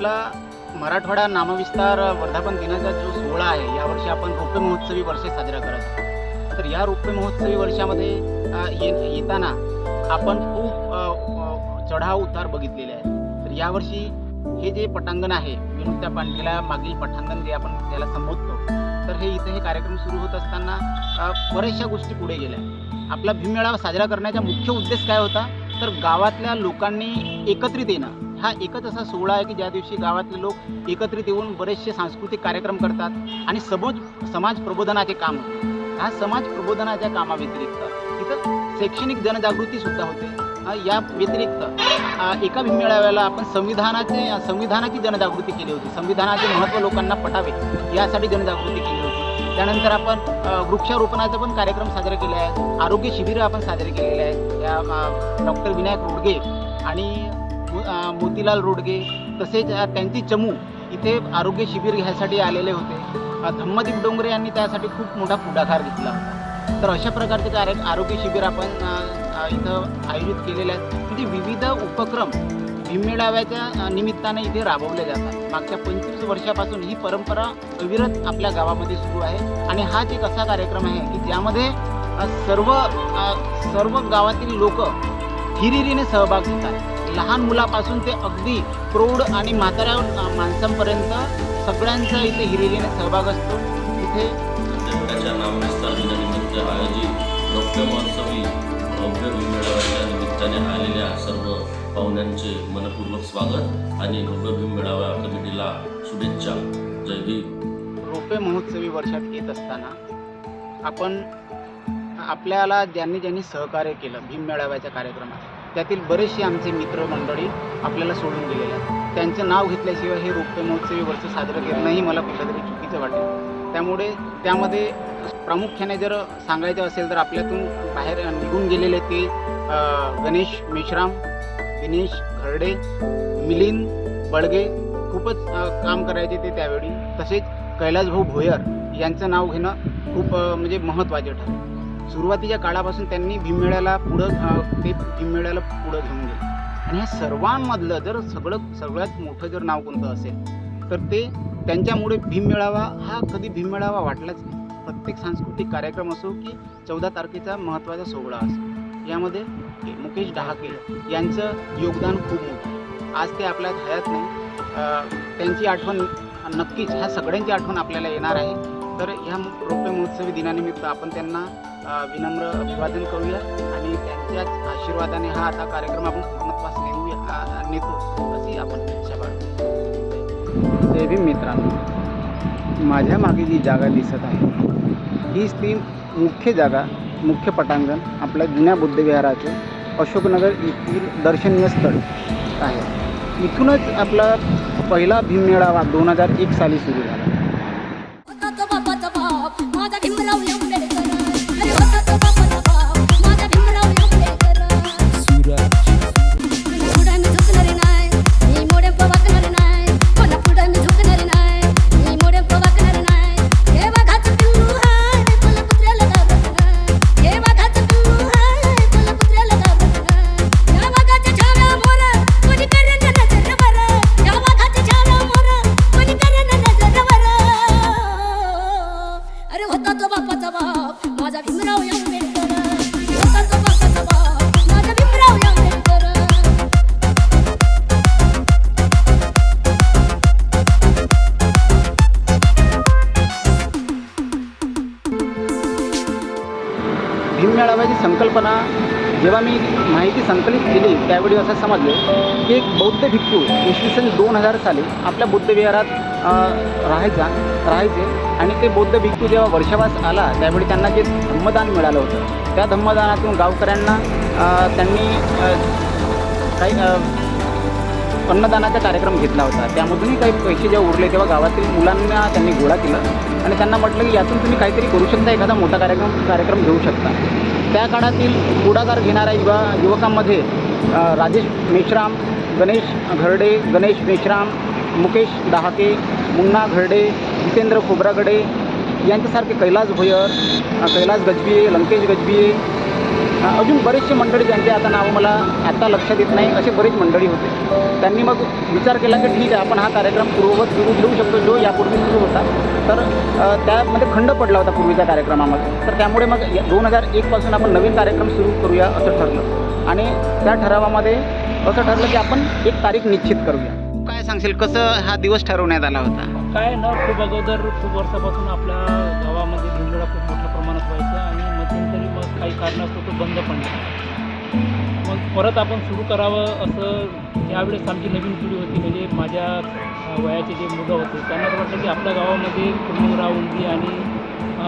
आपला मराठवाडा नामविस्तार वर्धापन दिनाचा जो सोहळा आहे यावर्षी आपण रौप्य महोत्सवी वर्ष साजरा करत आहोत. तर या रौप्य महोत्सवी वर्षामध्ये ये येताना आपण खूप चढाव उतार बघितलेले आहेत. तर यावर्षी हे जे पटांगण आहे विनोद त्या मागील पटांगण जे आपण त्याला संबोधतो तर हे इथे हे कार्यक्रम सुरू होत असताना बऱ्याचशा गोष्टी पुढे गेल्या. आपला भीममेळावा साजरा करण्याचा मुख्य उद्देश काय होता? तर गावातल्या लोकांनी एकत्रित येणं. हा एकच असा सोहळा आहे की ज्या दिवशी गावातले लोक एकत्रित येऊन बरेचसे सांस्कृतिक कार्यक्रम करतात आणि समोज समाज प्रबोधनाचे काम हा समाज प्रबोधनाच्या कामाव्यतिरिक्त इथं शैक्षणिक जनजागृती सुद्धा होते. या व्यतिरिक्त एका मेळाव्याला आपण संविधानाचे संविधानाची जनजागृती केली होती. संविधानाचे महत्त्व लोकांना पटावे यासाठी जनजागृती केली होती. त्यानंतर आपण अ, वृक्षारोपणाचा पण कार्यक्रम साजरे केले आहे. आरोग्य शिबिरं आपण साजरे केलेले आहेत. त्या डॉक्टर विनायक रोडगे आणि मोतीलाल रोडगे तसेच त्यांची चमू इथे आरोग्य शिबिर घ्यायसाठी आलेले होते. धम्मदीप डोंगरे यांनी त्यासाठी खूप मोठा पुढाकार घेतला. होता तर अशा प्रकारचे कार्य आरोग्य शिबिर आपण इथं आयोजित केलेले आहेत. म्हणजे विविध उपक्रम भीममेळाव्याच्या निमित्ताने इथे राबवले जातात. मागच्या पंचवीस वर्षापासून ही परंपरा अविरत आपल्या गावामध्ये सुरू आहे. आणि हाच एक असा कार्यक्रम आहे की ज्यामध्ये सर्व सर्व गावातील लोक हिरिरीने सहभाग घेतात. लहान मुलापासून ते अगदी प्रौढ आणि म्हाताऱ्या माणसांपर्यंत सगळ्यांचा इथे हिरिरीने सहभाग असतो. इथे विद्यापीठाच्या नामविस्तार दिनानिमित्त आयोजित महोत्सवी भव्य निमित्ताने आलेल्या सर्व पाहुण्यांचे मनपूर्वक स्वागत आणि भव्य भीममेळावा कमिटीला शुभेच्छा. जय भीम. रोपे महोत्सवी वर्षात येत असताना आपण आपल्याला ज्यांनी ज्यांनी सहकार्य केलं भीम मेळाव्याच्या कार्यक्रमात त्यातील बरेचसे आमचे मित्रमंडळी आपल्याला सोडून गेलेले आहेत. त्यांचं नाव घेतल्याशिवाय हे रौप्य महोत्सवी वर्ष साजरं करणंही मला कुठंतरी चुकीचं वाटेल. त्यामुळे त्यामध्ये प्रामुख्याने जर सांगायचं असेल तर आपल्यातून बाहेर निघून गेलेले ते गणेश मेश्राम दिनेश घरडे मिलिंद बळगे खूपच काम करायचे ते त्यावेळी. तसेच कैलासभाऊ भोयर यांचं नाव घेणं खूप म्हणजे महत्त्वाचे ठरलं. सुरुवातीच्या काळापासून त्यांनी भीममेळ्याला पुढं ते भीममेळ्याला पुढं घेऊन गेले. आणि ह्या सर्वांमधलं जर सगळं सगळ्यात मोठं जर नाव कोणतं असेल तर ते त्यांच्यामुळे भीममेळावा हा कधी भीममेळावा वाटलाच नाही. प्रत्येक सांस्कृतिक कार्यक्रम असो की चौदा तारखेचा महत्त्वाचा सोहळा असो. यामध्ये मुकेश डहाके यांचं योगदान खूप मोठं आहे. आज ते आपल्या हयात नाही. त्यांची आठवण नक्कीच ह्या सगळ्यांची आठवण आपल्याला येणार आहे. तर ह्या रौप्य महोत्सवी दिनानिमित्त आपण त्यांना विनम्र अभिवादन करूया आणि त्यांच्याच आशीर्वादाने हा आता कार्यक्रम आपण पूर्णत्वास नेऊया नेतो अशी आपण इच्छा बाळगतो जय मित्रांनो. माझ्या मागे जी जागा दिसत आहे हीच ती मुख्य जागा मुख्य पटांगण आपल्या जुन्या बुद्धविहाराचे अशोकनगर येथील दर्शनीय स्थळ आहे. इथूनच आपला पहिला भीममेळावा दोन हजार एक साली सुरू झाला. भीममेळाव्याची संकल्पना जेव्हा मी माहिती संकलित केली त्यावेळी असं समजलं की एक बौद्ध भिक्खू इसवी सन दोन हजार साली आपल्या बुद्धविहारात विहारात राहायचा राहायचे. आणि ते बौद्ध भिक्खू जेव्हा वर्षावास आला त्यावेळी त्यांना जे धम्मदान मिळालं होतं. त्या धम्मदानातून गावकऱ्यांना त्यांनी काही अन्नदानाचा कार्यक्रम घेतला होता. त्यामधूनही काही पैसे जेव्हा उरले तेव्हा गावातील मुलांना त्यांनी गोळा केला आणि त्यांना म्हटलं की यातून तुम्ही काहीतरी करू शकता एखादा मोठा कार्यक्रम कार्यक्रम घेऊ शकता. त्या काळातील पुढाकार घेणाऱ्या युवा युवकांमध्ये राजेश मेश्राम गणेश घरडे गणेश मेश्राम मुकेश डहाके मुन्ना घरडे जितेंद्र खोब्रागडे यांच्यासारखे कैलास भोयर कैलास गजबिये लंकेश गजबिये अजून बरेचसे मंडळी ज्यांचे आता नाव मला आता लक्षात येत नाही असे बरेच मंडळी होते. त्यांनी मग विचार केला की ठीक आहे आपण हा कार्यक्रम पूर्ववत सुरू ठेवू शकतो जो यापूर्वी सुरू होता. तर त्यामध्ये खंड पडला होता पूर्वीच्या कार्यक्रमामध्ये. तर त्यामुळे मग दोन हजार एकपासून आपण नवीन कार्यक्रम सुरू करूया असं ठरलं. आणि त्या ठरावामध्ये असं ठरलं की आपण एक तारीख निश्चित करूया. काय सांगशील कसं हा दिवस ठरवण्यात आला होता? काय ना खूप अगोदर खूप वर्षापासून आपल्या काही कारणास्तव तो बंद पण झाला. मग परत आपण सुरू करावं असं यावेळेस आमची नवीन पिढी होती म्हणजे माझ्या वयाचे जे मुलं होते त्यांना तर वाटलं की आपल्या गावामध्ये कुर्मराव उंदी आणि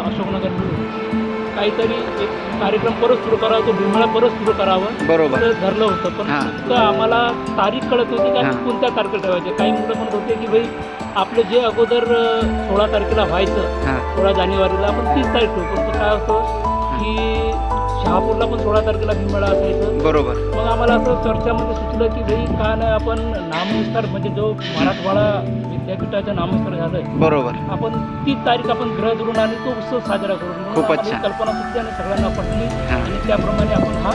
अशोकनगर मिळून काहीतरी एक कार्यक्रम परत सुरू करावा तो भीमळा परत सुरू करावं बरोबर ठरलं होतं पण. फक्त आम्हाला तारीख कळत होती का. कोणत्या तारखेला ठेवायचे काही मुलं म्हणत होते की भाई आपलं जे अगोदर सोळा तारखेला व्हायचं सोळा जानेवारीला आपण तीस तारीख ठेवू पण ते काय होतं की शहापूरला पण सोळा तारखेला भीममेळा असायचं बरोबर. मग आम्हाला असं चर्चामध्ये सुचलं की भाई का नाही आपण नामविस्तार म्हणजे जो मराठवाडा विद्यापीठाचं नामविस्तार झालंय बरोबर. आपण ती तारीख आपण ग्रह धरून आणि तो उत्सव साजरा करू खूपच छान. कल्पना सुचली आणि सगळ्यांना पटली. आणि त्याप्रमाणे आपण हा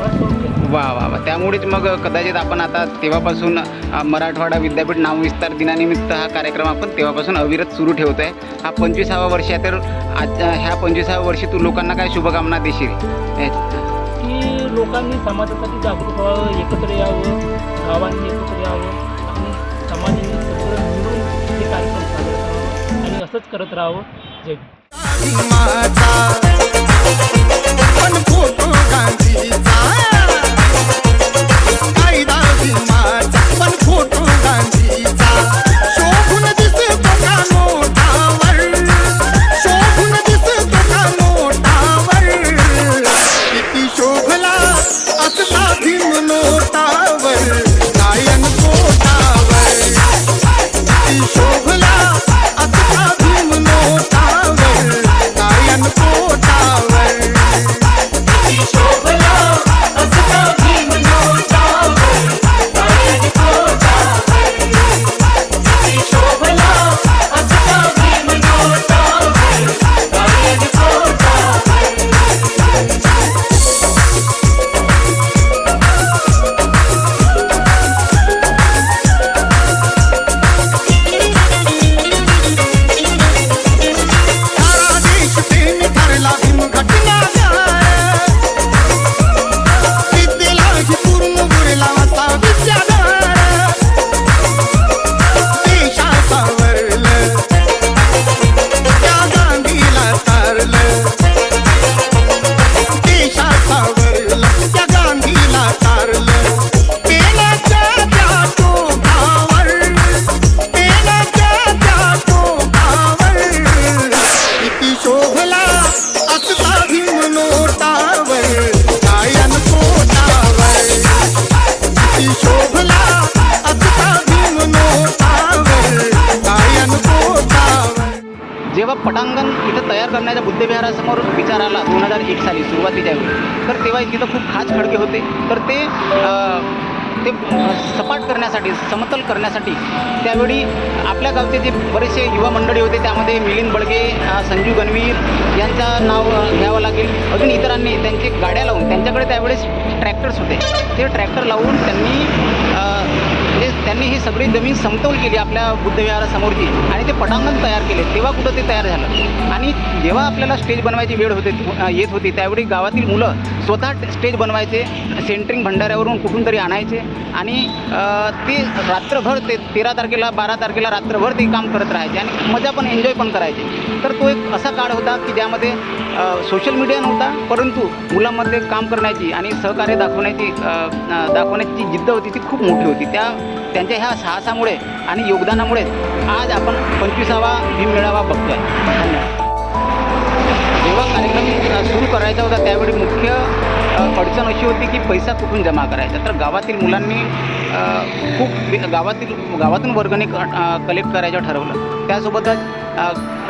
वा वा वा. त्यामुळेच मग कदाचित आपण आता तेव्हापासून मराठवाडा विद्यापीठ नामविस्तार दिनानिमित्त हा कार्यक्रम आपण तेव्हापासून अविरत सुरू ठेवतो आहे हा पंचवीसावा वर्ष आहे तर आज ह्या पंचवीसाव्या वर्षी तू लोकांना काय शुभकामना देशील? की लोकांनी समाजासाठी जागरूक व्हावं एकत्र यावं गावांनी एकत्र यावं आणि समाजाने सगळं मिळून हे कार्यक्रम साजरा करावं आणि असंच करत राहावं. जय पटांगण इथं तयार करण्याच्या बुद्धविहारासमोर विचार आला दोन हजार एक साली सुरुवातीच्या वेळी. तर तेव्हा तिथं खूप खास खडके होते. तर ते ते सपाट करण्यासाठी समतल करण्यासाठी त्यावेळी आपल्या गावचे जे बरेचसे युवा मंडळी होते त्यामध्ये मिलिंद बळगे संजीव संजू गणवीर यांचं नाव घ्यावं लागेल. अजून इतरांनी त्यांचे गाड्या लावून त्यांच्याकडे त्यावेळेस ट्रॅक्टर्स होते. ते ट्रॅक्टर लावून त्यांनी म्हणजे त्यांनी ही सगळी जमीन समतोल केली आपल्या बुद्धविहारासमोरची आणि ते पटांगण तयार केले. तेव्हा कुठं ते तयार झालं? आणि जेव्हा आपल्याला स्टेज बनवायची वेळ होते येत होती त्यावेळी गावातील मुलं स्वतः स्टेज बनवायचे सेंटरिंग भंडाऱ्यावरून कुठून तरी आणायचे आणि ते रात्रभर ते तेरा तारखेला बारा तारखेला रात्रभर ते काम करत राहायचे आणि मजा पण एन्जॉय पण करायचे. तर तो एक असा काळ होता की ज्यामध्ये सोशल मीडिया नव्हता परंतु मुलांमध्ये काम करण्याची आणि सहकार्य दाखवण्याची दाखवण्याची जिद्द होती ती खूप मोठी होती. त्या त्यांच्या ह्या साहसामुळे आणि योगदानामुळे आज आपण पंचवीसावा भीम मेळावा बघतोय. धन्यवाद. जेव्हा कार्यक्रम सुरू करायचा होता त्यावेळी मुख्य अडचण अशी होती की पैसा कुठून जमा करायचा? तर गावातील मुलांनी खूप गावातील गावातून वर्गणी कलेक्ट करायचं ठरवलं. त्यासोबतच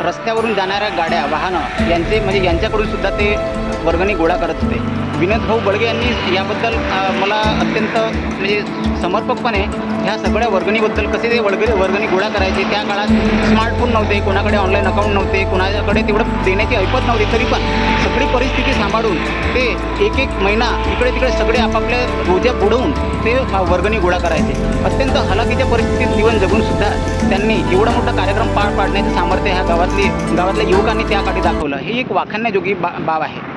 रस्त्यावरून जाणाऱ्या गाड्या वाहनं यांचे म्हणजे यांच्याकडून सुद्धा ते वर्गणी गोळा करत होते. विनोद भाऊ बळगे यांनी याबद्दल मला अत्यंत म्हणजे समर्पकपणे ह्या सगळ्या वर्गणीबद्दल कसे ते वर्ग वर्गणी गोळा करायचे त्या काळात स्मार्टफोन नव्हते कोणाकडे ऑनलाईन अकाउंट नव्हते कोणाकडे तेवढं देण्याची ऐपत नव्हती तरी पण सगळी परिस्थिती सांभाळून ते एक एक महिना इकडे तिकडे सगळे आपापल्या रोज्या बुडवून ते वर्गणी गोळा करायचे. अत्यंत हलाखीच्या परिस्थितीत जीवन जगून सुद्धा त्यांनी एवढा मोठा कार्यक्रम पार पाडण्याचं सामर्थ्य ह्या गावातली गावातल्या युवकांनी त्या काठी दाखवलं. हे एक वाखाण्याजोगी बा बाब आहे.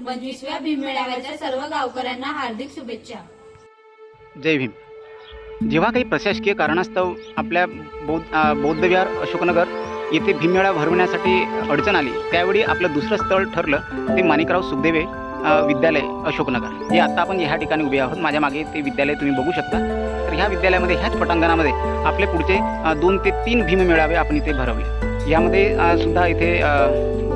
पंचवीसव्या भीममेळाव्याच्या सर्व गावकऱ्यांना हार्दिक शुभेच्छा. जय भीम. जेव्हा काही प्रशासकीय कारणास्तव आपल्या बौद्ध बौद्धविहार अशोकनगर येथे भीममेळा भरवण्यासाठी अडचण आली त्यावेळी आपलं दुसरं स्थळ ठरलं ते माणिकराव सुखदेवे विद्यालय अशोकनगर. जे आता आपण ह्या ठिकाणी उभे आहोत. माझ्या मागे ते विद्यालय तुम्ही बघू शकता. तर ह्या विद्यालयामध्ये ह्याच पटांगणामध्ये आपले पुढचे दोन ते तीन भीममेळावे आपण इथे भरवले. यामध्ये सुद्धा इथे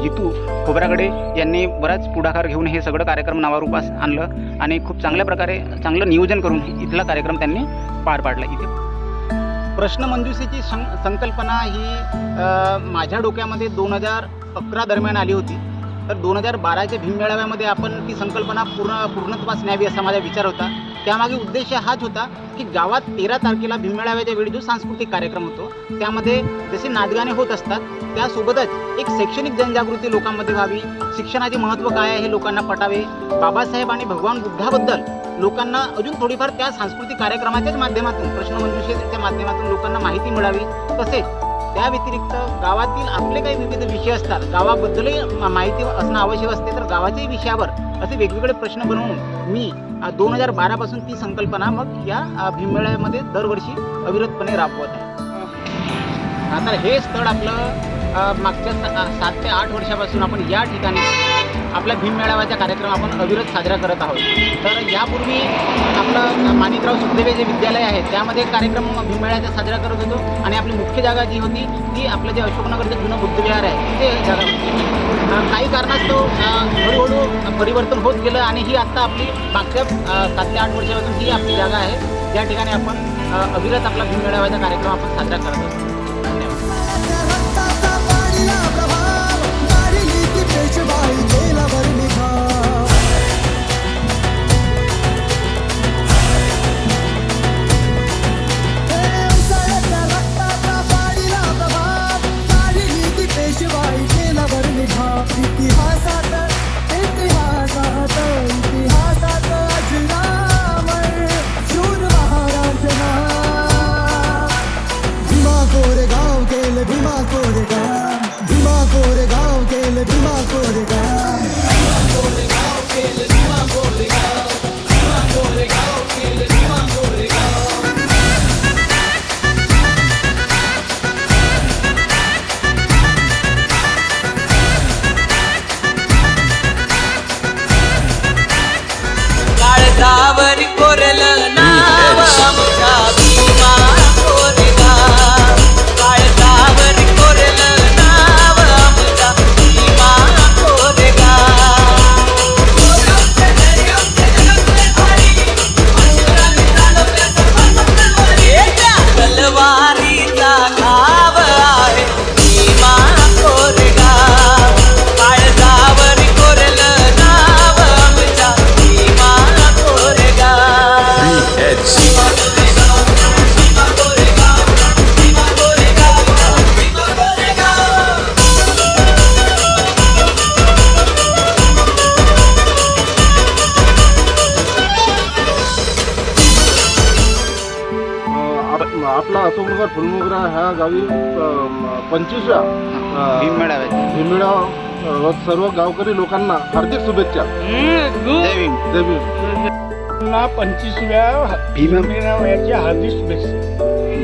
जितू खोबरागडे यांनी बराच पुढाकार घेऊन हे सगळं कार्यक्रम नावारूपास आणलं आणि खूप चांगल्या प्रकारे चांगलं नियोजन करून इथला कार्यक्रम त्यांनी पार पाडला इथे. प्रश्नमंजुषेची सं संकल्पना ही माझ्या डोक्यामध्ये दोन हजार अकरा दरम्यान आली होती. तर दोन हजार बाराच्या भीममेळाव्यामध्ये आपण ती संकल्पना पूर्ण पूर्णत्वास न्यावी असा माझा विचार होता. त्यामागे उद्देश हाच होता की गावात तेरा तारखेला भीममेळाव्याच्या वेळी जो सांस्कृतिक कार्यक्रम होतो त्यामध्ये जसे नाचगाणे होत असतात त्यासोबतच एक शैक्षणिक जनजागृती लोकांमध्ये व्हावी शिक्षणाचे महत्त्व काय आहे हे लोकांना पटावे बाबासाहेब आणि भगवान बुद्धाबद्दल लोकांना अजून थोडीफार त्या सांस्कृतिक कार्यक्रमाच्याच माध्यमातून प्रश्नमंजुषेच्या माध्यमातून लोकांना माहिती मिळावी. तसेच त्या व्यतिरिक्त गावातील आपले काही विविध विषय असतात गावाबद्दलही माहिती असणं आवश्यक असते. तर गावाच्याही विषयावर असे वेगवेगळे प्रश्न बनवून मी दोन हजार बारापासून ती संकल्पना मग या भीममेळ्यामध्ये दरवर्षी अविरतपणे राबवत आहे. आता हे स्थळ आपलं मागच्या सात ते आठ वर्षापासून आपण या ठिकाणी आपला भीममेळाव्याचा कार्यक्रम आपण अविरत साजरा करत आहोत. तर यापूर्वी आपलं माणिकराव सुखदेवे जे विद्यालय आहे त्यामध्ये कार्यक्रम भीममेळ्याचा साजरा करत होतो. आणि आपली मुख्य जागा जी होती ती आपलं जे अशोकनगरचं जुनं बुद्धविहार आहे ते जागा काही कारणास्तव हळूहळू परिवर्तन होत गेलं आणि ही आत्ता आपली मागच्या सात ते आठ वर्षापासून ही आपली जागा आहे. ज्या ठिकाणी आपण अविरत आपला भीम मेळाव्याचा कार्यक्रम आपण साजरा करत असतो अशोकनगर फुलमोगरा ह्या गावी पंचवीसव्या भीममेळाव्याचा भीममेळा सर्व गावकरी लोकांना हार्दिक शुभेच्छा. जय भीम. पंचवीसव्या भीम. भीममेळाव्याच्या हार्दिक शुभेच्छा.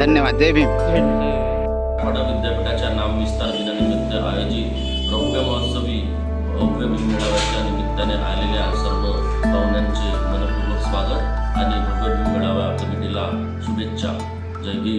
धन्यवाद. जय भीम. विद्यापीठाच्या नामविस्तार दिनानिमित्त आयोजित रौप्य महोत्सवी भव्य भीममेळाव्याच्या निमित्ताने आलेल्या सर्व पाहुण्यांचे मनपूर्वक स्वागत आणि भव्य भीममेळाव्या कमिटीला शुभेच्छा. जय भीम.